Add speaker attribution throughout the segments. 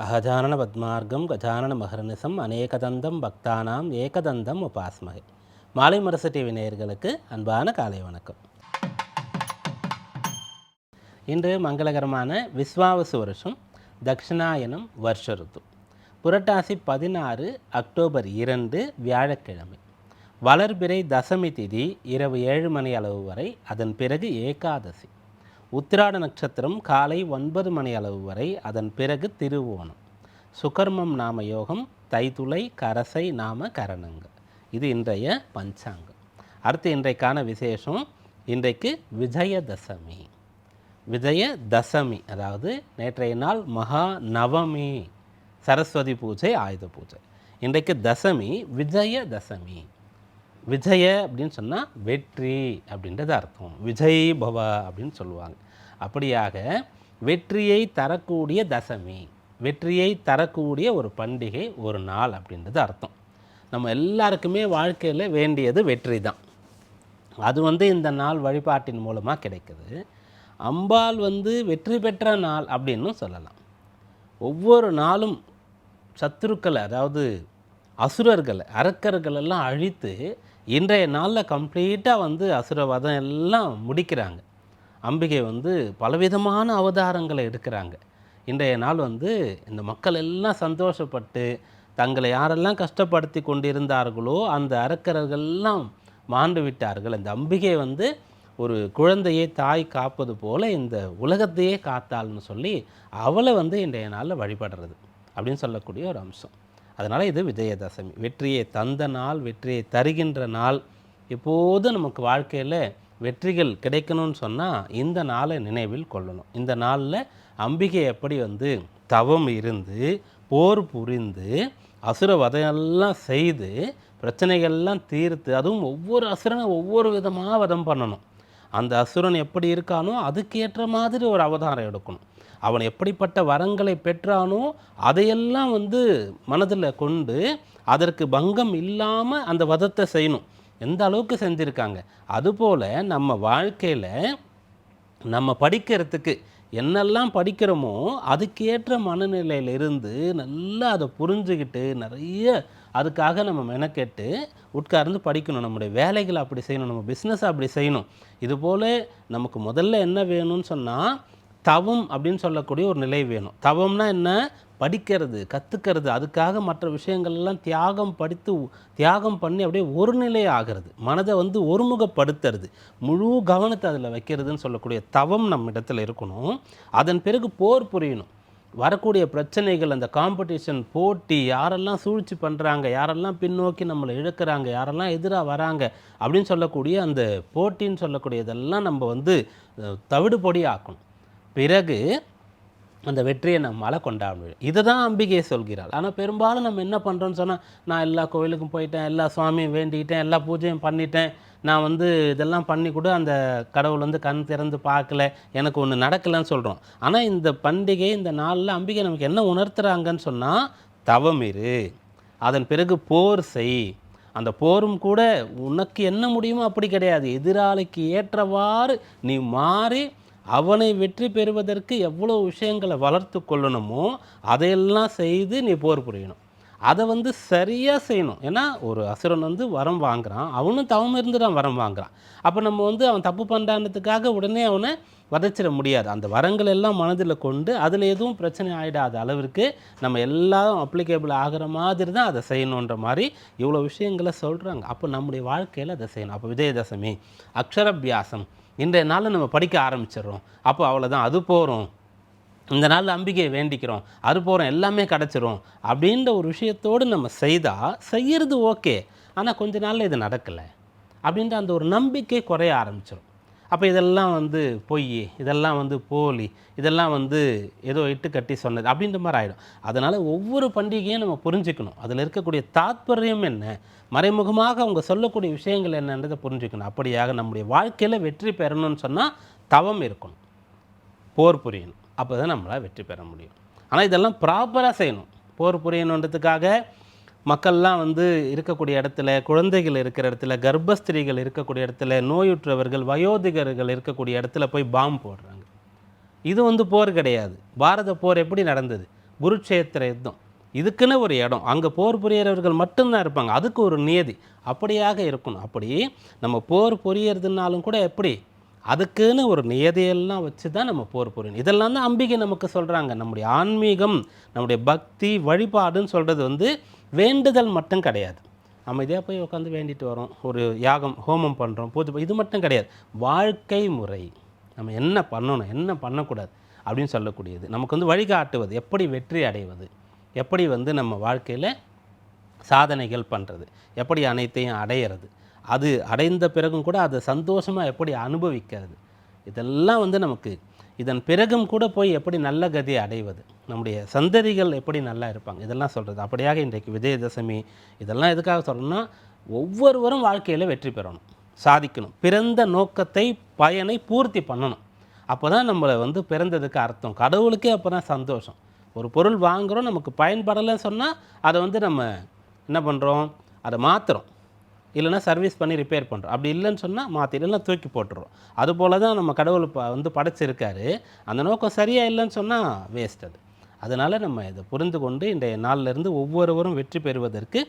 Speaker 1: அகஜானன பத்மார்க்கம் கஜானன மகர்நிசம் அநேகதந்தம் பக்தானாம் ஏகதந்தம் உபாஸ்மகை. மாலை மரசு டிவி நேயர்களுக்கு அன்பான காலை வணக்கம். இன்று மங்களகரமான விஸ்வாவசு வருஷம் தக்ஷிணாயனம் வருஷ ருத்து. புரட்டாசி பதினாறு அக்டோபர் இரண்டு வியாழக்கிழமை. வளர்பிறை தசமி திதி இரவு ஏழு மணி அளவு வரை அதன் பிறகு ஏகாதசி. உத்திராட நட்சத்திரம் காலை ஒன்பது மணி அளவு வரை அதன் பிறகு திருவோணம். சுகர்மம் நாம யோகம் தைத்துளை கரசை நாம கரணங்க. இது இன்றைய பஞ்சாங்கம். அடுத்து இன்றைக்கான விசேஷம் இன்றைக்கு விஜயதசமி. விஜய தசமி அதாவது நேற்றைய நாள் மகா நவமி சரஸ்வதி பூஜை ஆயுத பூஜை. இன்றைக்கு தசமி விஜய தசமி விஜய அப்படின்னு சொன்னால் வெற்றி அப்படின்றது அர்த்தம். விஜய் பவ அப்படின்னு சொல்லுவாங்க. அப்படியாக வெற்றியை தரக்கூடிய தசமி. வெற்றியை தரக்கூடிய ஒரு பண்டிகை ஒரு நாள் அப்படின்றது அர்த்தம். நம்ம எல்லாருக்குமே வாழ்க்கையில் வேண்டியது வெற்றி தான் அது வந்து இந்த நாள் வழிபாட்டின் மூலமாக கிடைக்குது. அம்பாள் வந்து வெற்றி பெற்ற நாள் அப்படின்னு சொல்லலாம். ஒவ்வொரு நாளும் சத்துருக்களை அதாவது அசுரர்களை அரக்கர்களெல்லாம் அழித்து இன்றைய நாளில் கம்ப்ளீட்டாக வந்து அசுரவதம் எல்லாம் முடிக்கிறாங்க. அம்பிகை வந்து பலவிதமான அவதாரங்களை எடுக்கிறாங்க. இன்றைய நாள் வந்து இந்த மக்கள் எல்லாம் சந்தோஷப்பட்டு தங்களை யாரெல்லாம் கஷ்டப்படுத்தி கொண்டிருந்தார்களோ அந்த அரக்கர்கள்லாம் மாண்டு விட்டார்கள். இந்த அம்பிகை வந்து ஒரு குழந்தையை தாய் காப்பது போல இந்த உலகத்தையே காத்தாள்னு சொல்லி அவளை வந்து இன்றைய நாளில் வழிபடுறது அப்படின்னு சொல்லக்கூடிய ஒரு அம்சம். அதனால் இது விஜயதசமி. வெற்றியை தந்த நாள் வெற்றியை தருகின்ற நாள். எப்போதும் நமக்கு வாழ்க்கையில் வெற்றிகள் கிடைக்கணும்னு சொன்னால் இந்த நாளை நினைவில் கொள்ளணும். இந்த நாளில் அம்பிகை எப்படி வந்து தவம் இருந்து போர் புரிந்து அசுர வதையெல்லாம் செய்து பிரச்சனைகள்லாம் தீர்த்து அதுவும் ஒவ்வொரு அசுரனை ஒவ்வொரு விதமாக வதம் பண்ணணும். அந்த அசுரன் எப்படி இருக்கானோ அதுக்கேற்ற மாதிரி ஒரு அவதாரம் எடுக்கணும். அவன் எப்படிப்பட்ட வரங்களை பெற்றானோ அதையெல்லாம் வந்து மனதில் கொண்டு அதற்கு பங்கம் இல்லாமல் அந்த வதத்தை செய்யணும். எந்த அளவுக்கு செஞ்சுருக்காங்க? அதுபோல் நம்ம வாழ்க்கையில் நம்ம படிக்கிறதுக்கு என்னெல்லாம் படிக்கிறோமோ அதுக்கேற்ற மனநிலையில் இருந்து நல்லா அதை புரிஞ்சுக்கிட்டு நிறைய அதுக்காக நம்ம மெனக்கெட்டு உட்கார்ந்து படிக்கணும். நம்முடைய வேலைகளை அப்படி செய்யணும். நம்ம பிஸ்னஸ் அப்படி செய்யணும். இதுபோல் நமக்கு முதல்ல என்ன வேணும்னு சொன்னால் தவம் அப்படின்னு சொல்லக்கூடிய ஒரு நிலை வேணும். தவம்னா என்ன? படிக்கிறது கற்றுக்கிறது அதுக்காக மற்ற விஷயங்கள்லாம் தியாகம் படித்து தியாகம் பண்ணி அப்படியே ஒரு நிலை ஆகிறது. மனதை வந்து ஒருமுகப்படுத்துறது. முழு கவனத்தை அதில் வைக்கிறதுன்னு சொல்லக்கூடிய தவம் நம்ம இடத்துல இருக்கணும். அதன் பிறகு போர் புரியணும். வரக்கூடிய பிரச்சனைகள் அந்த காம்படிஷன் போட்டி யாரெல்லாம் சூழ்ச்சி பண்ணுறாங்க யாரெல்லாம் பின்னோக்கி நம்மளை இழக்கிறாங்க யாரெல்லாம் எதிராக வராங்க அப்படின்னு சொல்லக்கூடிய அந்த போட்டின்னு சொல்லக்கூடியதெல்லாம் நம்ம வந்து தவிடுபொடி ஆக்கணும் பிறகு அந்த வெற்றியை நம்மளால் கொண்டாட முடியும் இதை தான் அம்பிகை சொல்கிறாள் ஆனால் பெரும்பாலும் நம்ம என்ன பண்ணுறோன்னு சொன்னால் நான் எல்லா கோவிலுக்கும் போயிட்டேன் எல்லா சுவாமியும் வேண்டிக்கிட்டேன் எல்லா பூஜையும் பண்ணிட்டேன். நான் வந்து இதெல்லாம் பண்ணி கூட அந்த கடவுள் வந்து கண் திறந்து பார்க்கல எனக்கு ஒன்று நடக்கலைன்னு சொல்கிறோம் ஆனால் இந்த பண்டிகை இந்த நாளில் அம்பிகை நமக்கு என்ன உணர்த்துறாங்கன்னு சொன்னால் தவம் இரு. அதன் பிறகு போர் செய். அந்த போரும் கூட உனக்கு என்ன முடியுமோ அப்படி கிடையாது. எதிராளிக்கு ஏற்றவாறு நீ மாறி அவனை வெற்றி பெறுவதற்கு எவ்வளோ விஷயங்களை வளர்த்து கொள்ளணுமோ அதையெல்லாம் செய்து நீ போர் புரியணும். அதை வந்து சரியாக செய்யணும். ஏன்னா ஒரு அசுரன் வந்து வரம் வாங்குறான். அவனும் தவம் இருந்து தான் வரம் வாங்குறான். அப்போ நம்ம வந்து அவன் தப்பு பண்ணுறான்றதுக்காக உடனே அவனை வதைச்சிட முடியாது. அந்த வரங்கள் எல்லாம் மனதில் கொண்டு அதில் எதுவும் பிரச்சனை ஆகிடாத அளவிற்கு நம்ம எல்லாரும் அப்ளிகேபிள் ஆகிற மாதிரி தான் அதை செய்யணுன்ற மாதிரி இவ்வளோ விஷயங்களை சொல்கிறாங்க அப்போ நம்முடைய வாழ்க்கையில் அதை செய்யணும். அப்போ விஜயதசமி அக்ஷரபியாசம் இன்றைய நாளில் நம்ம படிக்க ஆரம்பிச்சிடுறோம். அப்போ அவ்வளோதான் அது போகிறோம் இந்த நாளில் அம்பிக்கையை வேண்டிக்கிறோம். அது போகிறோம் எல்லாமே கிடச்சிரும். அப்படின்ற ஒரு விஷயத்தோடு நம்ம செய்தால் செய்கிறது ஓகே. ஆனால் கொஞ்ச நாளில் இது நடக்கலை. அப்படின்ற அந்த ஒரு நம்பிக்கை குறைய ஆரம்பிச்சிடும் அப்போ இதெல்லாம் வந்து பொய் இதெல்லாம் வந்து போலி இதெல்லாம் வந்து ஏதோ இட்டு கட்டி சொன்னது அப்படின்ற மாதிரி ஆகிடும் அதனால் ஒவ்வொரு பண்டிகையும் நம்ம புரிஞ்சுக்கணும். அதில் இருக்கக்கூடிய தாத்பரியம் என்ன? மறைமுகமாக அவங்க சொல்லக்கூடிய விஷயங்கள் என்னன்றதை புரிஞ்சுக்கணும். அப்படியாக நம்முடைய வாழ்க்கையில் வெற்றி பெறணும்னு சொன்னால் தவம் இருக்கணும். போர் புரியணும். அப்போ தான் நம்மளால் வெற்றி பெற முடியும். ஆனால் இதெல்லாம் ப்ராப்பராக செய்யணும். போர் புரியணுன்றதுக்காக மக்கள்லாம் வந்து இருக்கக்கூடிய இடத்துல குழந்தைகள் இருக்கிற இடத்துல கர்ப்பஸ்திரீகள் இருக்கக்கூடிய இடத்துல நோயுற்றவர்கள் வயோதிகர்கள் இருக்கக்கூடிய இடத்துல போய் பாம் போடுறாங்க. இது வந்து போர் கிடையாது. பாரத போர் எப்படி நடந்தது? குருட்சேத்திர யுத்தம். இதுக்குன்னு ஒரு இடம். அங்கே போர் புரியறவர்கள் மட்டும்தான் இருப்பாங்க. அதுக்கு ஒரு நியதி. அப்படியாக இருக்கணும். அப்படி நம்ம போர் புரியறதுனாலும் கூட எப்படி? அதுக்குன்னு ஒரு நியதியெல்லாம் வச்சு தான் நம்ம போர் புரியணும். இதெல்லாம் தான் அம்பிகை நமக்கு சொல்கிறாங்க நம்முடைய ஆன்மீகம் நம்முடைய பக்தி வழிபாடுன்னு சொல்கிறது வந்து வேண்டுதல் மட்டும் கிடையாது. அமைதியாக போய் உட்காந்து வேண்டிட்டு வரோம். ஒரு யாகம் ஹோமம் பண்ணுறோம் பூஜை இது மட்டும் கிடையாது. வாழ்க்கை முறை. நம்ம என்ன பண்ணணும் என்ன பண்ணக்கூடாது அப்படின்னு சொல்லக்கூடியது. நமக்கு வந்து வழிகாட்டுவது எப்படி வெற்றி அடைவது எப்படி வந்து நம்ம வாழ்க்கையில் சாதனைகள் பண்ணுறது எப்படி அனைத்தையும் அடையிறது அது அடைந்த பிறகும் கூட அதை சந்தோஷமாக எப்படி அனுபவிக்கிறது இதெல்லாம் வந்து நமக்கு இதன் பிறகும் கூட போய் எப்படி நல்ல கதியை அடைவது? நம்முடைய சந்ததிகள் எப்படி நல்லா இருப்பாங்க? இதெல்லாம் சொல்கிறது அப்படியாக இன்றைக்கு விஜயதசமி இதெல்லாம் எதுக்காக சொல்லணும்னா ஒவ்வொருவரும் வாழ்க்கையில் வெற்றி பெறணும் சாதிக்கணும் பிறந்த நோக்கத்தை பயனை பூர்த்தி பண்ணணும். அப்போ தான் நம்மளை வந்து பிறந்ததுக்கு அர்த்தம். கடவுளுக்கே அப்போ தான் சந்தோஷம். ஒரு பொருள் வாங்குகிறோம் நமக்கு பயன்படலைன்னு சொன்னால் அதை வந்து நம்ம என்ன பண்ணுறோம் அதை மாற்றுறோம் இல்லைன்னா சர்வீஸ் பண்ணி ரிப்பேர் பண்ணுறோம் அப்படி இல்லைன்னு சொன்னால் மாற்றி இல்லைன்னா தூக்கி போட்டுறோம். அதுபோல தான் நம்ம கடவுள் ப வந்து படைச்சிருக்காரு. அந்த நோக்கம் சரியாக இல்லைன்னு சொன்னால் வேஸ்ட் அது. அதனால் நம்ம இதை புரிந்து கொண்டு இன்றைய நாளிலிருந்து ஒவ்வொருவரும் வெற்றி பெறுவதற்கு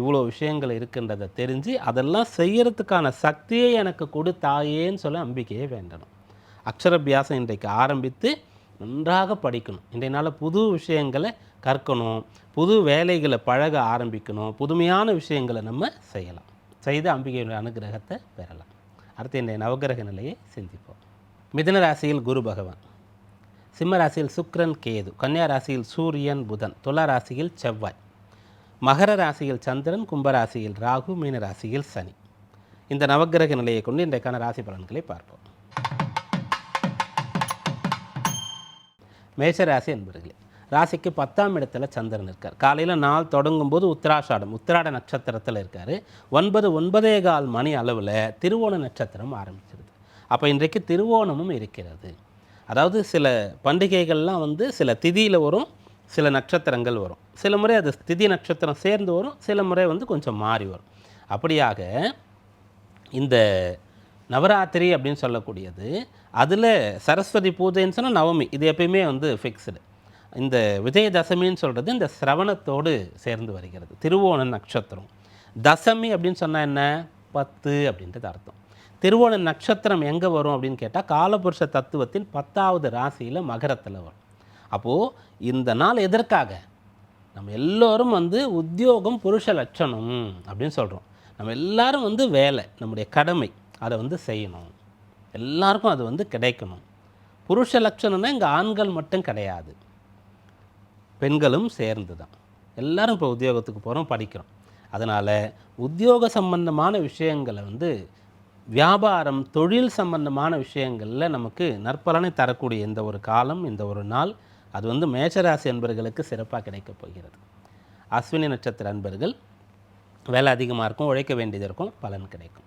Speaker 1: இவ்வளோ விஷயங்கள் இருக்கின்றதை தெரிஞ்சு அதெல்லாம் செய்கிறதுக்கான சக்தியை எனக்கு கொடு தாயேன்னு சொல்ல நம்பிக்கையே வேண்டணும். அக்ஷரபியாசம் இன்றைக்கு ஆரம்பித்து நன்றாக படிக்கணும். இன்றைய நாளில் புது விஷயங்களை கற்கணும். புது வேலைகளை பழக ஆரம்பிக்கணும். புதுமையான விஷயங்களை நம்ம செய்யலாம். செய்து அம்பிகையுடைய அனுகிரகத்தை பெறலாம். அடுத்து இன்றைய நவகிரக நிலையை சிந்திப்போம். மிதன ராசியில் குரு பகவான் சிம்ம ராசியில் சுக்ரன் கேது கன்னியா ராசியில் சூரியன் புதன் துலா ராசியில் செவ்வாய் மகர ராசியில் சந்திரன் கும்பராசியில் ராகு மீன ராசியில் சனி. இந்த நவக்கிரக நிலையை கொண்டு இன்றைக்கான ராசி பலன்களை பார்ப்போம். மேஷராசி என்பர்களே ராசிக்கு பத்தாம் இடத்துல சந்திரன் இருக்கார். காலையில் நாள் தொடங்கும் போது உத்திராஷாடம் உத்திராட நட்சத்திரத்தில் இருக்கார். ஒன்பது ஒன்பதே கால் மணி அளவில் திருவோண நட்சத்திரம் ஆரம்பிச்சிருது. அப்போ இன்றைக்கு திருவோணமும் இருக்கிறது. அதாவது சில பண்டிகைகள்லாம் வந்து சில திதியில் வரும் சில நட்சத்திரங்கள் வரும். சில முறை அது திதி நட்சத்திரம் சேர்ந்து வரும் சில முறை வந்து கொஞ்சம் மாறி வரும். அப்படியாக இந்த நவராத்திரி அப்படின்னு சொல்லக்கூடியது அதில் சரஸ்வதி பூஜைன்னு சொன்னால் நவமி இது எப்பயுமே வந்து ஃபிக்ஸ்டு இந்த விஜயதசமின்னு சொல்கிறது இந்த சிரவணத்தோடு சேர்ந்து வருகிறது. திருவோண நட்சத்திரம். தசமி அப்படின்னு சொன்னால் என்ன? பத்து அப்படின்றது அர்த்தம். திருவோண நட்சத்திரம் எங்கே வரும் அப்படின்னு கேட்டால் காலபுருஷ தத்துவத்தின் பத்தாவது ராசியில் மகரத்தில் வரும். அப்போது இந்த நாள் எதற்காக? நம்ம எல்லோரும் வந்து உத்தியோகம் புருஷ லட்சணம் அப்படின்னு சொல்கிறோம் நம்ம எல்லாரும் வந்து வேலை நம்முடைய கடமை அதை வந்து செய்யணும். எல்லாருக்கும் அது வந்து கிடைக்கணும். புருஷ லட்சணம்னா இங்கே ஆண்கள் மட்டும் கிடையாது. பெண்களும் சேர்ந்து தான் எல்லாரும் இப்போ உத்தியோகத்துக்கு போகிறோம் படிக்கிறோம். அதனால் உத்தியோக சம்பந்தமான விஷயங்களை வந்து வியாபாரம் தொழில் சம்பந்தமான விஷயங்களில் நமக்கு நற்பலனை தரக்கூடிய இந்த ஒரு காலம் இந்த ஒரு நாள் அது வந்து மேஷராசி அன்பர்களுக்கு சிறப்பாக கிடைக்கப் போகிறது. அஸ்வினி நட்சத்திர அன்பர்கள் வேலை அதிகமாக இருக்கும் உழைக்க வேண்டியது இருக்கும் பலன் கிடைக்கும்.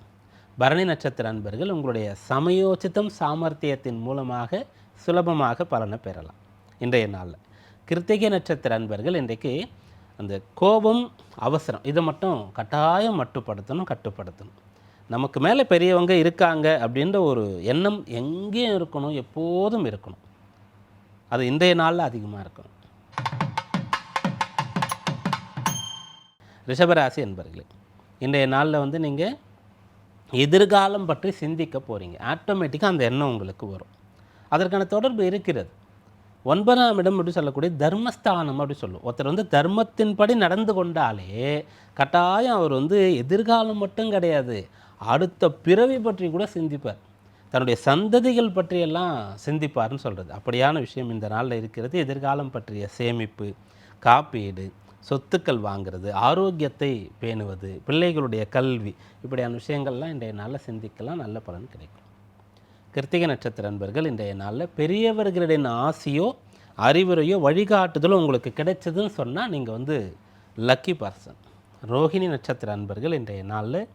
Speaker 1: பரணி நட்சத்திர அன்பர்கள் உங்களுடைய சமயோச்சித்தம் சாமர்த்தியத்தின் மூலமாக சுலபமாக பலனை பெறலாம். இன்றைய நாளில் கிருத்திகை நட்சத்திர அன்பர்கள் இன்றைக்கு அந்த கோபம் அவசரம் இதை மட்டும் கட்டாயம் மட்டுப்படுத்தணும் கட்டுப்படுத்தணும். நமக்கு மேலே பெரியவங்க இருக்காங்க அப்படின்ற ஒரு எண்ணம் எங்கேயும் இருக்கணும் எப்போதும் இருக்கணும். அது இன்றைய நாளில் அதிகமாக இருக்கணும். ரிஷபராசி என்பர்களே இன்றைய நாளில் வந்து நீங்கள் எதிர்காலம் பற்றி சிந்திக்க போகிறீங்க ஆட்டோமேட்டிக்காக அந்த எண்ணம் உங்களுக்கு வரும். அதற்கான தொடர்பு இருக்கிறது. ஒன்பதாம் இடம் அப்படி சொல்லக்கூடிய தர்மஸ்தானம் அப்படி சொல்லும். ஒருத்தர் வந்து தர்மத்தின்படி நடந்து கொண்டாலே கட்டாயம் அவர் வந்து எதிர்காலம் மட்டும் கிடையாது அடுத்த பிறவி பற்றி கூட சிந்திப்பார். தன்னுடைய சந்ததிகள் பற்றியெல்லாம் சிந்திப்பார்னு சொல்கிறது அப்படியான விஷயம் இந்த நாளில் இருக்கிறது. எதிர்காலம் பற்றிய சேமிப்பு காப்பீடு சொத்துக்கள் வாங்குறது ஆரோக்கியத்தை பேணுவது பிள்ளைகளுடைய கல்வி இப்படியான விஷயங்கள்லாம் இன்றைய நாளில் சிந்திக்கலாம். நல்ல பலன் கிடைக்கும். கிருத்திக நட்சத்திர அன்பர்கள் இன்றைய நாளில் பெரியவர்களின் ஆசையோ அறிவுரையோ வழிகாட்டுதலோ உங்களுக்கு கிடைச்சதுன்னு சொன்னால் நீங்கள் வந்து லக்கி பர்சன் ரோஹிணி நட்சத்திர அன்பர்கள் இன்றைய நாளில்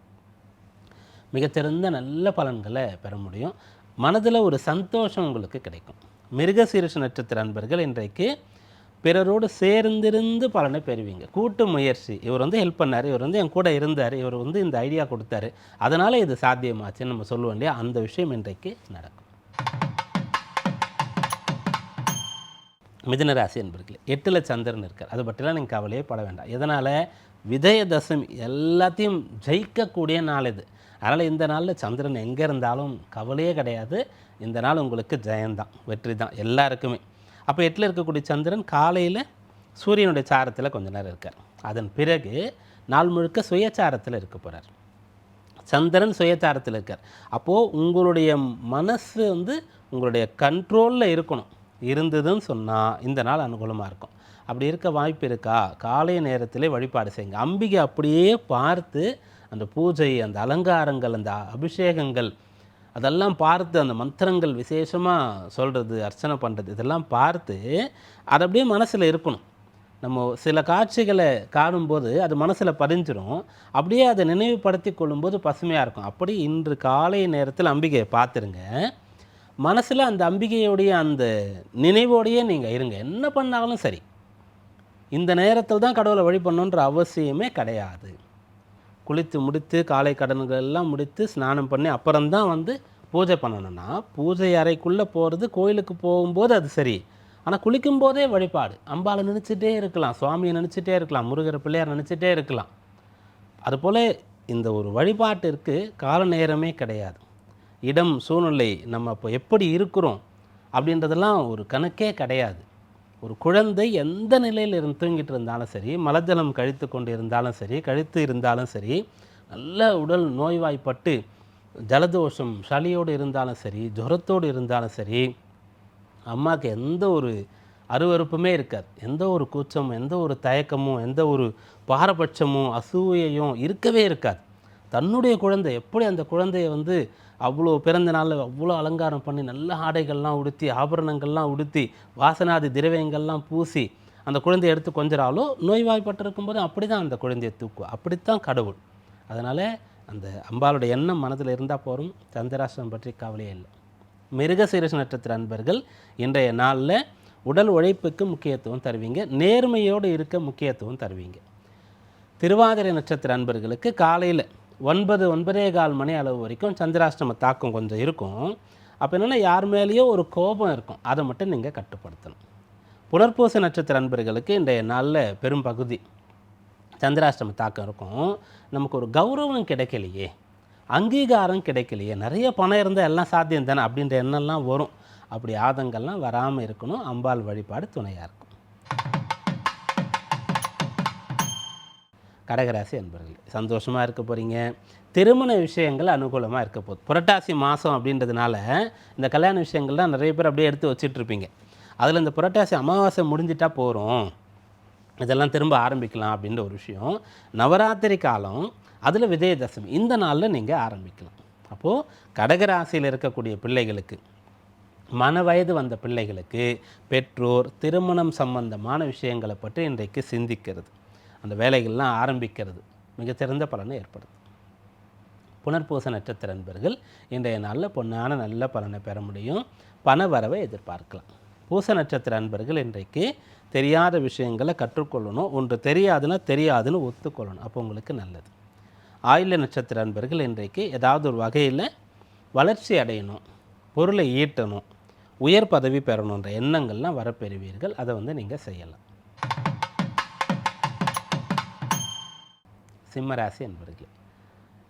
Speaker 1: மிகச்சிறந்த நல்ல பலன்களை பெற முடியும். மனதில் ஒரு சந்தோஷம் உங்களுக்கு கிடைக்கும். மிருகசீரிஷ நட்சத்திர அன்பர்கள் இன்றைக்கு பிறரோடு சேர்ந்திருந்து பலனை பெறுவீங்க. கூட்டு முயற்சி. இவர் வந்து ஹெல்ப் பண்ணார். இவர் வந்து என் கூட இருந்தார். இவர் வந்து இந்த ஐடியா கொடுத்தாரு. அதனால் இது சாத்தியமாச்சுன்னு நம்ம சொல்லுவோம் இல்லையா? அந்த விஷயம் இன்றைக்கு நடக்கும். மிதனராசி என்பர்களே எட்டில் சந்திரன் இருக்கார். அது பற்றிலாம் நீங்கள் கவலையே பட வேண்டாம். இதனால் விஜயதசமி எல்லாத்தையும் ஜெயிக்கக்கூடிய நாள் இது. அதனால் இந்த நாளில் சந்திரன் எங்கே இருந்தாலும் கவலையே கிடையாது. இந்த நாள் உங்களுக்கு ஜெயந்தான். வெற்றி தான் எல்லாருக்குமே. அப்போ எட்டில் இருக்கக்கூடிய சந்திரன் காலையில் சூரியனுடைய சாரத்தில் கொஞ்ச நேரம் இருக்கார். அதன் பிறகு நாள் முழுக்க சுயச்சாரத்தில் இருக்க போகிறார் சந்திரன் சுயச்சாரத்தில் இருக்கார். அப்போது உங்களுடைய மனசு வந்து உங்களுடைய கண்ட்ரோலில் இருக்கணும். இருந்ததுன்னு சொன்னால் இந்த நாள் அனுகூலமாக இருக்கும். அப்படி இருக்க வாய்ப்பு இருக்கா? காலை நேரத்திலே வழிபாடு செய்யுங்க. அம்பிகை அப்படியே பார்த்து அந்த பூஜை அந்த அலங்காரங்கள் அந்த அபிஷேகங்கள் அதெல்லாம் பார்த்து அந்த மந்திரங்கள் விசேஷமாக சொல்கிறது அர்ச்சனை பண்ணுறது இதெல்லாம் பார்த்து அது அப்படியே மனசில் இருக்கணும். நம்ம சில காட்சிகளை காணும்போது அது மனசில் பதிஞ்சிடும் அப்படியே அதை நினைவுபடுத்தி கொள்ளும்போது பசுமையாக இருக்கும். அப்படி இன்று காலை நேரத்தில் அம்பிகையை பார்த்துருங்க. மனசில் அந்த அம்பிகையுடைய அந்த நினைவோடையே நீங்கள் இருங்க. என்ன பண்ணாலும் சரி. இந்த நேரத்தில் தான் கடவுளை வழி பண்ணணுன்ற அவசியமே கிடையாது. குளித்து முடித்து காலை கடன்கள் எல்லாம் முடித்து ஸ்நானம் பண்ணி அப்புறம்தான் வந்து பூஜை பண்ணணும்னா பூஜை அறைக்குள்ளே போகிறது கோயிலுக்கு போகும்போது அது சரி. ஆனால் குளிக்கும் போதே வழிபாடு. அம்பாளை நினச்சிட்டே இருக்கலாம் சுவாமியை நினச்சிட்டே இருக்கலாம் முருகர் பிள்ளையார் நினச்சிட்டே இருக்கலாம். அதுபோல் இந்த ஒரு வழிபாட்டிற்கு கால நேரமே கிடையாது. இடம் சூழ்நிலை நம்ம இப்போ எப்படி இருக்கிறோம் அப்படின்றதெல்லாம் ஒரு கணக்கே கிடையாது. ஒரு குழந்தை எந்த நிலையில் இருந்து தூங்கிட்டு இருந்தாலும் சரி மலஜலம் கழித்து கொண்டு இருந்தாலும் சரி கழித்து இருந்தாலும் சரி நல்ல உடல் நோய்வாய்ப்பட்டு ஜலதோஷம் சளியோடு இருந்தாலும் சரி ஜுரத்தோடு இருந்தாலும் சரி அம்மாவுக்கு எந்த ஒரு அருவருப்புமே இருக்காது. எந்த ஒரு கூச்சமும் எந்த ஒரு தயக்கமும் எந்த ஒரு பாரபட்சமும் அசூயையும் இருக்கவே இருக்காது. தன்னுடைய குழந்தை எப்படி அந்த குழந்தைய வந்து அவ்வளோ பிறந்த நாளில் அவ்வளோ அலங்காரம் பண்ணி நல்ல ஆடைகள்லாம் உடுத்தி ஆபரணங்கள்லாம் உடுத்தி வாசனாதி திரவியங்கள்லாம் பூசி அந்த குழந்தையை எடுத்து கொஞ்சிறாலோ நோய்வாய்ப்பட்டிருக்கும் போது அப்படி தான் அந்த குழந்தையை தூக்குவோம் அப்படித்தான் கடவுள். அதனால் அந்த அம்பாளுடைய எண்ணம் மனதில் இருந்தால் போதும் சந்திராசிரம் பற்றி கவலையே இல்லை. மிருகசீரஸ் நட்சத்திர அன்பர்கள் இன்றைய நாளில் உடல் உழைப்புக்கு முக்கியத்துவம் தருவீங்க. நேர்மையோடு இருக்க முக்கியத்துவம் தருவீங்க. திருவாதிரை நட்சத்திர அன்பர்களுக்கு காலையில் ஒன்பது ஒன்பதே கால் மணி அளவு வரைக்கும் சந்திராஷ்டம தாக்கம் கொஞ்சம் இருக்கும். அப்போ என்னென்னா யார் மேலேயோ ஒரு கோபம் இருக்கும். அதை மட்டும் நீங்கள் கட்டுப்படுத்தணும். புனர்பூச நட்சத்திர அன்பர்களுக்கு இன்றைய நாளில் பெரும் பகுதி. சந்திராஷ்டம தாக்கம் இருக்கும். நமக்கு ஒரு கௌரவம் கிடைக்கலையே அங்கீகாரம் கிடைக்கலையே நிறைய பணம் இருந்தால் எல்லாம் சாத்தியம் தானே அப்படின்ற எண்ணம்லாம் வரும். அப்படி ஆதங்கள்லாம் வராமல் இருக்கணும். அம்பாள் வழிபாடு துணையாக இருக்கும் கடகராசி அன்பர்கள் சந்தோஷமாக இருக்க போகிறீங்க திருமண விஷயங்கள் அனுகூலமாக இருக்க போகுது புரட்டாசி மாதம் அப்படின்றதுனால இந்த கல்யாண விஷயங்கள்லாம் நிறைய பேர் அப்படியே எடுத்து வச்சுட்ருப்பீங்க அதில் இந்த புரட்டாசி அமாவாசை முடிஞ்சிட்டா போகிறோம் இதெல்லாம் திரும்ப ஆரம்பிக்கலாம் அப்படின்ற ஒரு விஷயம். நவராத்திரி காலம் அதில் விஜயதசமி இந்த நாளில் நீங்கள் ஆரம்பிக்கலாம். அப்போது கடகராசியில் இருக்கக்கூடிய பிள்ளைகளுக்கு மன வயது வந்த பிள்ளைகளுக்கு பெற்றோர் திருமணம் சம்பந்தமான விஷயங்களை பற்றி இன்றைக்கு சிந்திக்கிறது. அந்த வேலைகள்லாம் ஆரம்பிக்கிறது மிகச்சிறந்த பலனை ஏற்படுத்தும். புனர்பூச நட்சத்திர நண்பர்கள் இன்றைய நாளில் பொன்னான நல்ல பலனை பெற முடியும். பண வரவை எதிர்பார்க்கலாம். பூச நட்சத்திர அன்பர்கள் இன்றைக்கு தெரியாத விஷயங்களை கற்றுக்கொள்ளணும். ஒன்று தெரியாதுன்னா தெரியாதுன்னு ஒத்துக்கொள்ளணும். அப்போ உங்களுக்கு நல்லது. ஆயுள நட்சத்திர அன்பர்கள் இன்றைக்கு ஏதாவது ஒரு வகையில் வளர்ச்சி அடையணும். பொருளை ஈட்டணும். உயர் பதவி பெறணுன்ற எண்ணங்கள்லாம் வரப்பெறுவீர்கள். அதை வந்து நீங்கள் செய்யலாம். சிம்மராசி என்பர்கள்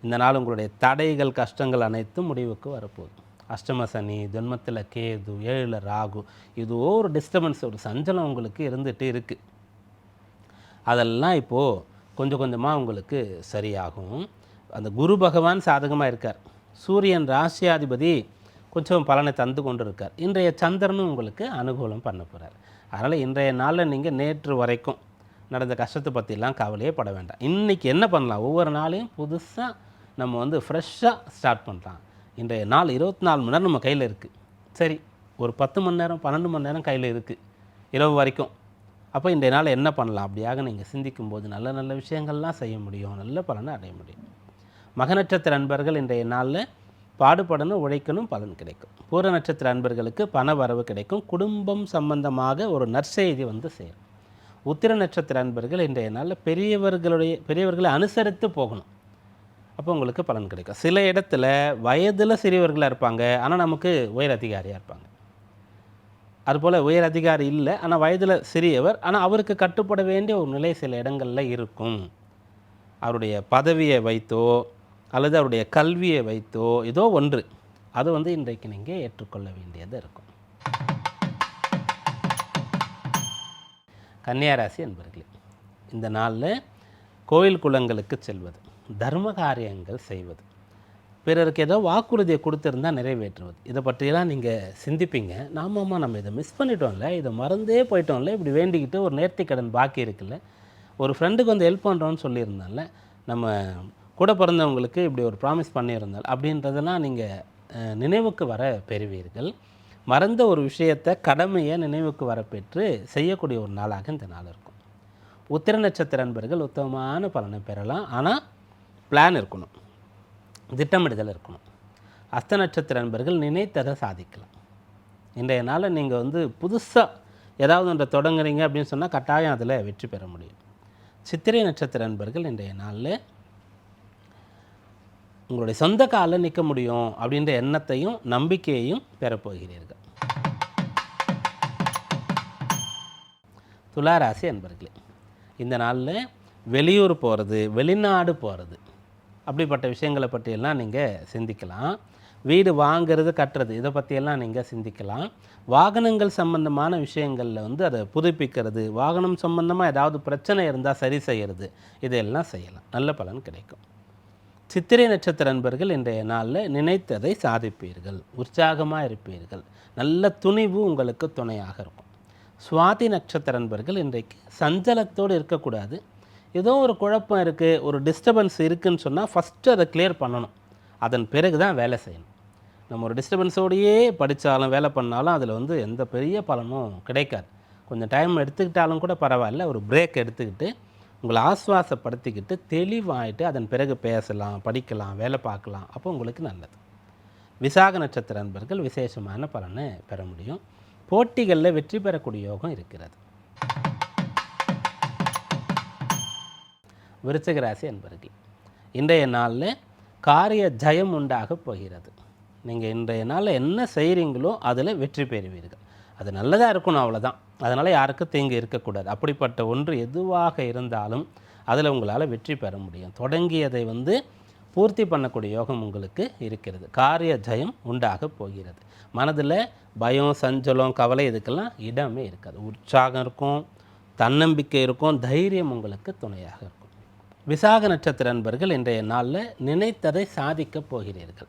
Speaker 1: இந்த நாள் உங்களுடைய தடைகள் கஷ்டங்கள் அனைத்தும் முடிவுக்கு வரப்போகுது. அஷ்டம சனி ஜென்மத்தில் கேது ஏழில் ராகு இது ஒரு டிஸ்டர்பன்ஸ் ஒரு சஞ்சலம் உங்களுக்கு இருந்துகிட்டு இருக்குது அதெல்லாம் இப்போது கொஞ்சம் கொஞ்சமாக உங்களுக்கு சரியாகும். அந்த குரு பகவான் சாதகமாக இருக்கார். சூரியன் ராசியாதிபதி கொஞ்சம் பலனை தந்து கொண்டு இருக்கார் இன்றைய சந்திரனும் உங்களுக்கு அனுகூலம் பண்ண போகிறார் அதனால் இன்றைய நாளில் நீங்கள் நேற்று வரைக்கும் நடந்த கஷ்டத்தை பற்றிலாம் கவலையே பட வேண்டாம். இன்றைக்கி என்ன பண்ணலாம்? ஒவ்வொரு நாளையும் புதுசாக நம்ம வந்து ஃப்ரெஷ்ஷாக ஸ்டார்ட் பண்ணலாம் இன்றைய நாள் இருபத்தி நாலு மணி நேரம் நம்ம கையில் இருக்குது சரி ஒரு பத்து மணி நேரம் பன்னெண்டு மணி நேரம் கையில் இருக்குது இரவு வரைக்கும். அப்போ இன்றைய நாள் என்ன பண்ணலாம்? அப்படியாக நீங்கள் சிந்திக்கும் போது நல்ல நல்ல விஷயங்கள்லாம் செய்ய முடியும். நல்ல பலனை அடைய முடியும். மக நட்சத்திர அன்பர்கள் இன்றைய நாளில் பாடுபடணும் உழைக்கணும் பலன் கிடைக்கும். பூர நட்சத்திர அன்பர்களுக்கு பண வரவு கிடைக்கும். குடும்பம் சம்பந்தமாக ஒரு நற்செய்தி வந்து சேரும். உத்திர நட்சத்திர அன்பர்கள் இன்றைய நாளில் பெரியவர்களுடைய பெரியவர்களை அனுசரித்து போகணும். அப்போ உங்களுக்கு பலன் கிடைக்கும். சில இடத்துல வயதில் சிறியவர்களாக இருப்பாங்க ஆனால் நமக்கு உயர் அதிகாரியாக இருப்பாங்க. அதுபோல் உயர் அதிகாரி இல்லை ஆனால் வயதில் சிறியவர் ஆனால் அவருக்கு கட்டுப்பட வேண்டிய ஒரு நிலை சில இடங்களில் இருக்கும். அவருடைய பதவியை வைத்தோ அல்லது அவருடைய கல்வியை வைத்தோ ஏதோ ஒன்று. அது வந்து இன்றைக்கு நீங்கள் ஏற்றுக்கொள்ள வேண்டியது இருக்கும். கன்னியாராசி என்பர்களே இந்த நாளில் கோயில் குளங்களுக்கு செல்வது தர்ம காரியங்கள் செய்வது பிறருக்கு ஏதோ வாக்குறுதியை கொடுத்துருந்தா நிறைவேற்றுவது இதை பற்றியெல்லாம் நீங்கள் சிந்திப்பீங்க. நாமாம்மா நம்ம இதை மிஸ் பண்ணிட்டோம்ல இதை மறந்தே போயிட்டோம்ல இப்படி வேண்டிக்கிட்டு ஒரு நேர்த்திக்கடன் பாக்கி இருக்குல்ல ஒரு ஃப்ரெண்டுக்கு வந்து ஹெல்ப் பண்ணுறோன்னு சொல்லியிருந்தால நம்ம கூட பிறந்தவங்களுக்கு இப்படி ஒரு ப்ராமிஸ் பண்ணியிருந்தால் அப்படின்றதெல்லாம் நீங்கள் நினைவுக்கு வர பெறுவீர்கள். மறந்த ஒரு விஷயத்தை கடமையை நினைவுக்கு வரப்பெற்று செய்யக்கூடிய ஒரு நாளாக இந்த நாள் இருக்கும். உத்திர நட்சத்திர நண்பர்கள் உத்தமமான பலனை பெறலாம். ஆனால் பிளான் இருக்கணும். திட்டமிடுதல் இருக்கணும். அஸ்த நட்சத்திர நண்பர்கள் நினைத்ததை சாதிக்கலாம். இன்றைய நாளில் நீங்கள் வந்து புதுசாக ஏதாவது ஒன்றை தொடங்குறீங்க அப்படின்னு சொன்னால் கட்டாயம் அதில் வெற்றி பெற முடியும். சித்திரை நட்சத்திர நண்பர்கள் இன்றைய நாளில் உங்களுடைய சொந்த காலில் நிற்க முடியும் அப்படின்ற எண்ணத்தையும் நம்பிக்கையையும் பெறப்போகிறீர்கள். துளாராசி அன்பர்களே இந்த நாளில் வெளியூர் போகிறது வெளிநாடு போகிறது. அப்படிப்பட்ட விஷயங்களை பற்றியெல்லாம் நீங்கள் சிந்திக்கலாம். வீடு வாங்கிறது கட்டுறது இதை பற்றியெல்லாம் நீங்கள் சிந்திக்கலாம். வாகனங்கள் சம்பந்தமான விஷயங்களில் வந்து அதை புதுப்பிக்கிறது வாகனம் சம்பந்தமாக ஏதாவது பிரச்சனை இருந்தால் சரி செய்கிறது இதையெல்லாம் செய்யலாம். நல்ல பலன் கிடைக்கும். சித்திரை நட்சத்திர அன்பர்கள் இன்றைய நாளில் நினைத்ததை சாதிப்பீர்கள் உற்சாகமாக இருப்பீர்கள் நல்ல துணிவு உங்களுக்கு துணையாக இருக்கும். சுவாதி நட்சத்திர அன்பர்கள் இன்றைக்கு சஞ்சலத்தோடு இருக்கக்கூடாது. ஏதோ ஒரு குழப்பம் இருக்குது ஒரு டிஸ்டர்பன்ஸ் இருக்குதுன்னு சொன்னால் ஃபஸ்ட்டு அதை கிளியர் பண்ணணும். அதன் பிறகு தான் வேலை செய்யணும். நம்ம ஒரு டிஸ்டர்பன்ஸோடையே படித்தாலும் வேலை பண்ணாலும் அதில் வந்து எந்த பெரிய பலனும் கிடைக்காது. கொஞ்சம் டைம் எடுத்துக்கிட்டாலும் கூட பரவாயில்ல ஒரு பிரேக் எடுத்துக்கிட்டு உங்களை ஆஸ்வாசப்படுத்திக்கிட்டு தெளிவாயிட்டு அதன் பிறகு பேசலாம் படிக்கலாம் வேலை பார்க்கலாம். அப்போ உங்களுக்கு நல்லது. விசாக நட்சத்திர அன்பர்கள் விசேஷமான பலனை பெற முடியும். போட்டிகளில் வெற்றி பெறக்கூடிய யோகம் இருக்கிறது. விருச்சகராசி அன்பர்கள் இன்றைய நாளில் காரிய ஜயம் உண்டாக போகிறது. நீங்கள் இன்றைய நாளில் என்ன செய்கிறீங்களோ அதில் வெற்றி பெறுவீர்கள். அது நல்லதாக இருக்கணும் அவ்வளோதான் அதனால் யாருக்கும் தீங்கு இருக்கக்கூடாது. அப்படிப்பட்ட ஒன்று எதுவாக இருந்தாலும் அதில் உங்களால் வெற்றி பெற முடியும். தொடங்கியதை வந்து பூர்த்தி பண்ணக்கூடிய யோகம் உங்களுக்கு இருக்கிறது. காரிய ஜெயம் உண்டாக போகிறது. மனதில் பயம் சஞ்சலம் கவலை இதுக்கெல்லாம் இடமே இருக்காது. உற்சாகம் இருக்கும் தன்னம்பிக்கை இருக்கும் தைரியம் உங்களுக்கு துணையாக இருக்கும். விசாக நட்சத்திர நண்பர்கள் இன்றைய நாளில் நினைத்ததை சாதிக்கப் போகிறீர்கள்.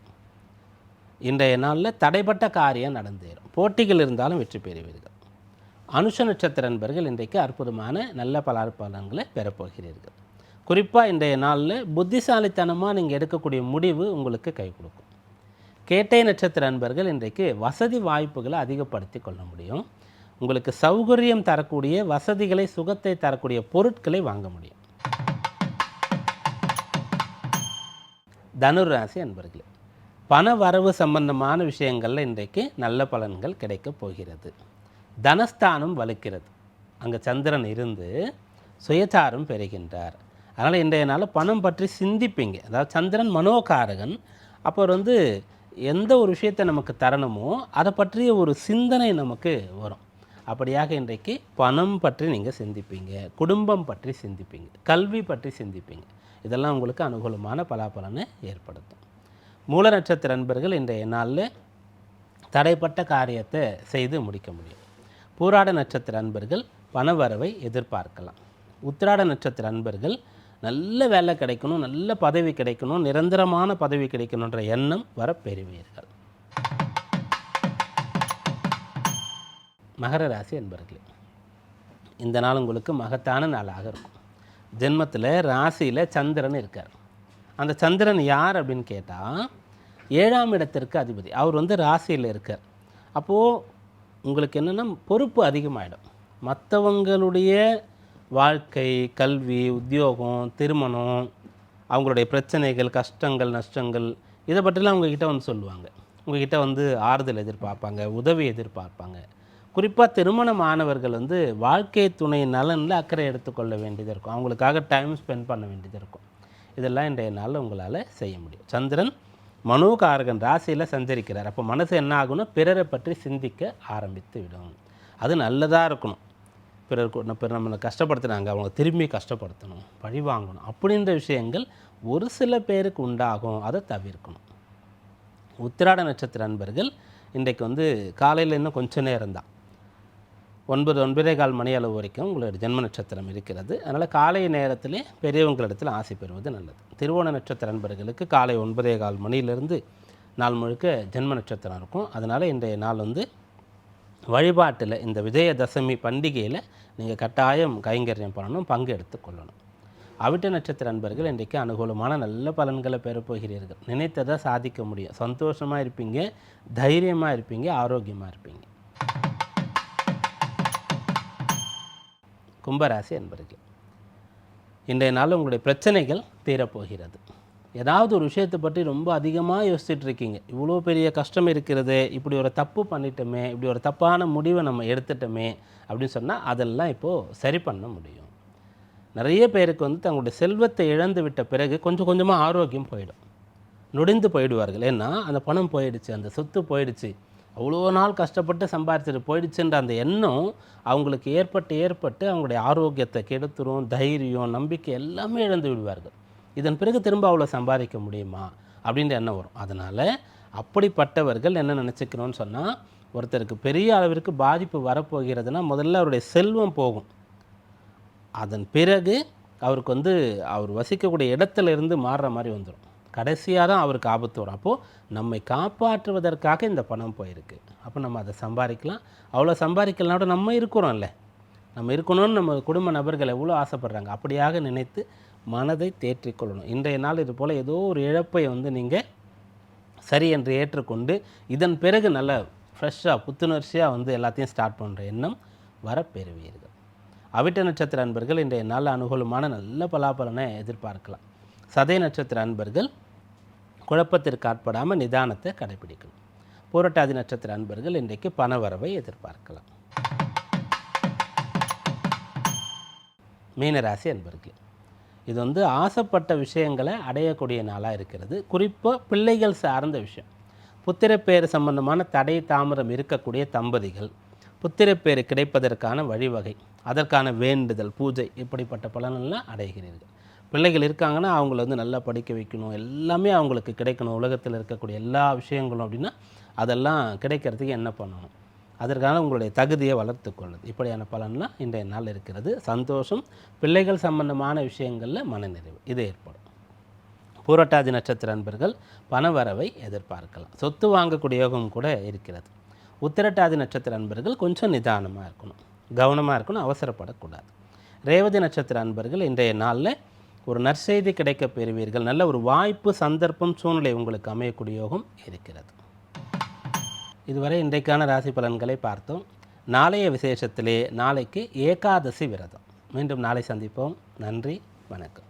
Speaker 1: இன்றைய நாளில் தடைப்பட்ட காரியம் நடந்தேறும். போட்டிகள் இருந்தாலும் வெற்றி பெறுவீர்கள். அனுஷ நட்சத்திர அன்பர்கள் இன்றைக்கு அற்புதமான நல்ல பலார் பலன்களை பெறப்போகிறீர்கள். குறிப்பாக இன்றைய நாளில் புத்திசாலித்தனமாக நீங்கள் எடுக்கக்கூடிய முடிவு உங்களுக்கு கை கொடுக்கும். கேட்டை நட்சத்திர அன்பர்கள் இன்றைக்கு வசதி வாய்ப்புகளை அதிகப்படுத்தி கொள்ள முடியும். உங்களுக்கு சௌகரியம் தரக்கூடிய வசதிகளை சுகத்தை தரக்கூடிய பொருட்களை வாங்க முடியும். தனுராசி அன்பர்களே பண வரவு சம்பந்தமான விஷயங்களில் இன்றைக்கு நல்ல பலன்கள் கிடைக்கப் போகிறது. தனஸ்தானம் வலுக்கிறது. அங்கே சந்திரன் இருந்து சுயச்சாரம் பெறுகின்றார். அதனால் இன்றைய நாள் பணம் பற்றி சிந்திப்பீங்க. அதாவது சந்திரன் மனோகாரகன். அப்போ வந்து எந்த ஒரு விஷயத்தை நமக்கு தரணுமோ அதை பற்றிய ஒரு சிந்தனை நமக்கு வரும். அப்படியாக இன்றைக்கு பணம் பற்றி நீங்கள் சிந்திப்பீங்க. குடும்பம் பற்றி சிந்திப்பீங்க. கல்வி பற்றி சிந்திப்பீங்க. இதெல்லாம் உங்களுக்கு அனுகூலமான பலாபலனை ஏற்படுத்தும். மூல நட்சத்திர நண்பர்கள் இன்றைய நாளில் தடைப்பட்ட காரியத்தை செய்து முடிக்க முடியும். பூராட நட்சத்திர அன்பர்கள் பணவரவை எதிர்பார்க்கலாம். உத்திராட நட்சத்திர அன்பர்கள் நல்ல வேலை கிடைக்கணும் நல்ல பதவி கிடைக்கணும் நிரந்தரமான பதவி கிடைக்கணுன்ற எண்ணம் வர பெறுவீர்கள் மகர ராசி அன்பர்களே இந்த நாள் உங்களுக்கு மகத்தான நாளாக இருக்கும். ஜென்மத்தில் ராசியில் சந்திரன் இருக்கார். அந்த சந்திரன் யார் அப்படின்னு கேட்டால் ஏழாம் இடத்திற்கு அதிபதி. அவர் வந்து ராசியில் இருக்கார். அப்போது உங்களுக்கு என்னென்னா பொறுப்பு அதிகமாகிடும் மற்றவங்களுடைய வாழ்க்கை கல்வி உத்தியோகம் திருமணம் அவங்களுடைய பிரச்சனைகள் கஷ்டங்கள் நஷ்டங்கள் இதை பற்றிலாம் உங்ககிட்ட வந்து சொல்லுவாங்க. உங்ககிட்ட வந்து ஆறுதல் எதிர்பார்ப்பாங்க உதவி எதிர்பார்ப்பாங்க. குறிப்பாக திருமணமானவர்கள் வந்து வாழ்க்கை துணை நலனில் அக்கறை எடுத்துக்கொள்ள வேண்டியது இருக்கும். அவங்களுக்காக டைம் ஸ்பெண்ட் பண்ண வேண்டியது இருக்கும். இதெல்லாம் இன்றைய நாளில் உங்களால் செய்ய முடியும். சந்திரன் மனோகாரகன் ராசியில் சஞ்சரிக்கிறார். அப்போ மனசு என்ன ஆகும்னா பிறரை பற்றி சிந்திக்க ஆரம்பித்து விடும். அது நல்லதாக இருக்கணும். பிறர் பிறர் நம்மளை கஷ்டப்படுத்துனாங்க அவங்கள திரும்பி கஷ்டப்படுத்தணும். பழி வாங்கணும். அப்படின்ற விஷயங்கள் ஒரு சில பேருக்கு உண்டாகும். அதை தவிர்க்கணும். உத்திராட நட்சத்திர நண்பர்கள் இன்றைக்கு வந்து காலையில் இன்னும் கொஞ்ச நேரம் தான் ஒன்பது ஒன்பதே கால் மணி அளவு வரைக்கும் உங்களுடைய ஜென்ம நட்சத்திரம் இருக்கிறது. அதனால் காலை நேரத்திலே பெரியவங்களிடத்தில் ஆசை பெறுவது நல்லது. திருவோண நட்சத்திர நண்பர்களுக்கு காலை ஒன்பதே கால் மணியிலிருந்து நாள் முழுக்க ஜென்ம நட்சத்திரம் இருக்கும். அதனால் இன்றைய நாள் வந்து வழிபாட்டில் இந்த விஜயதசமி பண்டிகையில் நீங்கள் கட்டாயம் கைங்கரியம் பண்ணணும் பங்கு எடுத்துக்கொள்ளணும் அவிட்ட நட்சத்திர அன்பர்கள் இன்றைக்கு அனுகூலமான நல்ல பலன்களை பெறப்போகிறீர்கள் நினைத்ததை சாதிக்க முடியும். சந்தோஷமாக இருப்பீங்க தைரியமாக இருப்பீங்க ஆரோக்கியமாக இருப்பீங்க. கும்பராசி அன்பர்கள் இன்றைய நாள் உங்களுடைய பிரச்சனைகள் தீரப்போகிறது. ஏதாவது ஒரு விஷயத்தை பற்றி ரொம்ப அதிகமாக யோசிச்சுட்டு இருக்கீங்க இவ்வளோ பெரிய கஷ்டம் இருக்கிறது இப்படி ஒரு தப்பு பண்ணிட்டோமே இப்படி ஒரு தப்பான முடிவை நம்ம எடுத்துட்டோமே அப்படின்னு சொன்னால் அதெல்லாம் இப்போது சரி பண்ண முடியும். நிறைய பேருக்கு வந்து தங்களுடைய செல்வத்தை இழந்து விட்ட பிறகு கொஞ்சம் கொஞ்சமாக ஆரோக்கியம் போயிடும். நொடிந்து போயிடுவார்கள். ஏன்னா அந்த பணம் போயிடுச்சு அந்த சொத்து போயிடுச்சு. அவ்வளோ நாள் கஷ்டப்பட்டு சம்பாரிச்சிட்டு போயிடுச்சுன்ற அந்த எண்ணம் அவங்களுக்கு ஏற்பட்டு ஏற்பட்டு அவங்களுடைய ஆரோக்கியத்தை கெடுத்துரும் தைரியம் நம்பிக்கை எல்லாமே இழந்து விடுவார்கள். இதன் பிறகு திரும்ப அவ்வளோ சம்பாதிக்க முடியுமா? அப்படின்ற எண்ணம் வரும். அதனால் அப்படிப்பட்டவர்கள் என்ன நினச்சிக்கணும்னு சொன்னால் ஒருத்தருக்கு பெரிய அளவிற்கு பாதிப்பு வரப்போகிறதுனா முதல்ல அவருடைய செல்வம் போகும். அதன் பிறகு அவருக்கு வந்து அவர் வசிக்கக்கூடிய இடத்துல இருந்து மாறுற மாதிரி வந்துடும் கடைசியாக தான் அவருக்கு ஆபத்து வரும். அப்போது நம்மை காப்பாற்றுவதற்காக இந்த பணம் போயிருக்கு. அப்போ நம்ம அதை சம்பாதிக்கலாம். அவ்வளோ சம்பாதிக்கலனா கூட நம்ம இருக்கிறோம்ல. நம்ம இருக்கணும்னு நம்ம குடும்ப நபர்கள் எவ்வளோ ஆசைப்படுறாங்க? அப்படியாக நினைத்து மனதை தேற்றிக்கொள்ளணும் இன்றைய நாள் இது போல் ஏதோ ஒரு இழப்பை வந்து நீங்கள் சரி என்று ஏற்றுக்கொண்டு இதன் பிறகு நல்ல ஃப்ரெஷ்ஷாக புத்துணர்ச்சியாக வந்து எல்லாத்தையும் ஸ்டார்ட் பண்ணுற எண்ணம் வரப்பெறுவீர்கள். அவிட்ட நட்சத்திர அன்பர்கள் இன்றைய நாள் அனுகூலமான நல்ல பலாபலனை எதிர்பார்க்கலாம். சதய நட்சத்திர அன்பர்கள் குழப்பத்திற்கு ஆட்படாமல் நிதானத்தை கடைபிடிக்கணும். பூரட்டாதி நட்சத்திர அன்பர்கள் இன்றைக்கு பணவரவை எதிர்பார்க்கலாம். மீனராசி அன்பர்கள் இது வந்து ஆசைப்பட்ட விஷயங்களை அடையக்கூடிய நாளாக இருக்கிறது. குறிப்பாக பிள்ளைகள் சார்ந்த விஷயம். புத்திரப்பேறு சம்பந்தமான தடை தாமரம் இருக்கக்கூடிய தம்பதிகள் புத்திரப்பேறு கிடைப்பதற்கான வழிவகை அதற்கான வேண்டுதல் பூஜை இப்படிப்பட்ட பலனெல்லாம் அடைகிறீர்கள். பிள்ளைகள் இருக்காங்கன்னா அவங்கள வந்து நல்லா படிக்க வைக்கணும். எல்லாமே அவங்களுக்கு கிடைக்கணும். உலகத்தில் இருக்கக்கூடிய எல்லா விஷயங்களும் அப்படின்னா அதெல்லாம் கிடைக்கிறதுக்கு என்ன பண்ணணும்? அதற்கான உங்களுடைய தகுதியை வளர்த்து கொள்ளுது. இப்படியான பலன்லாம் இன்றைய நாள் இருக்கிறது. சந்தோஷம். பிள்ளைகள் சம்பந்தமான விஷயங்களில் மனநிறைவு. இது ஏற்படும். பூரட்டாதி நட்சத்திர அன்பர்கள் பணவரவை எதிர்பார்க்கலாம். சொத்து வாங்கக்கூடிய யோகம் கூட இருக்கிறது. உத்திரட்டாதி நட்சத்திர அன்பர்கள் கொஞ்சம் நிதானமாக இருக்கணும். கவனமாக இருக்கணும். அவசரப்படக்கூடாது. ரேவதி நட்சத்திர அன்பர்கள் இன்றைய நாளில் ஒரு நற்செய்தி கிடைக்க பெறுவீர்கள். நல்ல ஒரு வாய்ப்பு சந்தர்ப்பம் சூழ்நிலை உங்களுக்கு அமையக்கூடிய யோகம் இருக்கிறது. இதுவரை இன்றைக்கான ராசி பலன்களை பார்த்தோம். நாளைய விசேஷத்திலே நாளைக்கு ஏகாதசி விரதம். மீண்டும் நாளை சந்திப்போம். நன்றி வணக்கம்.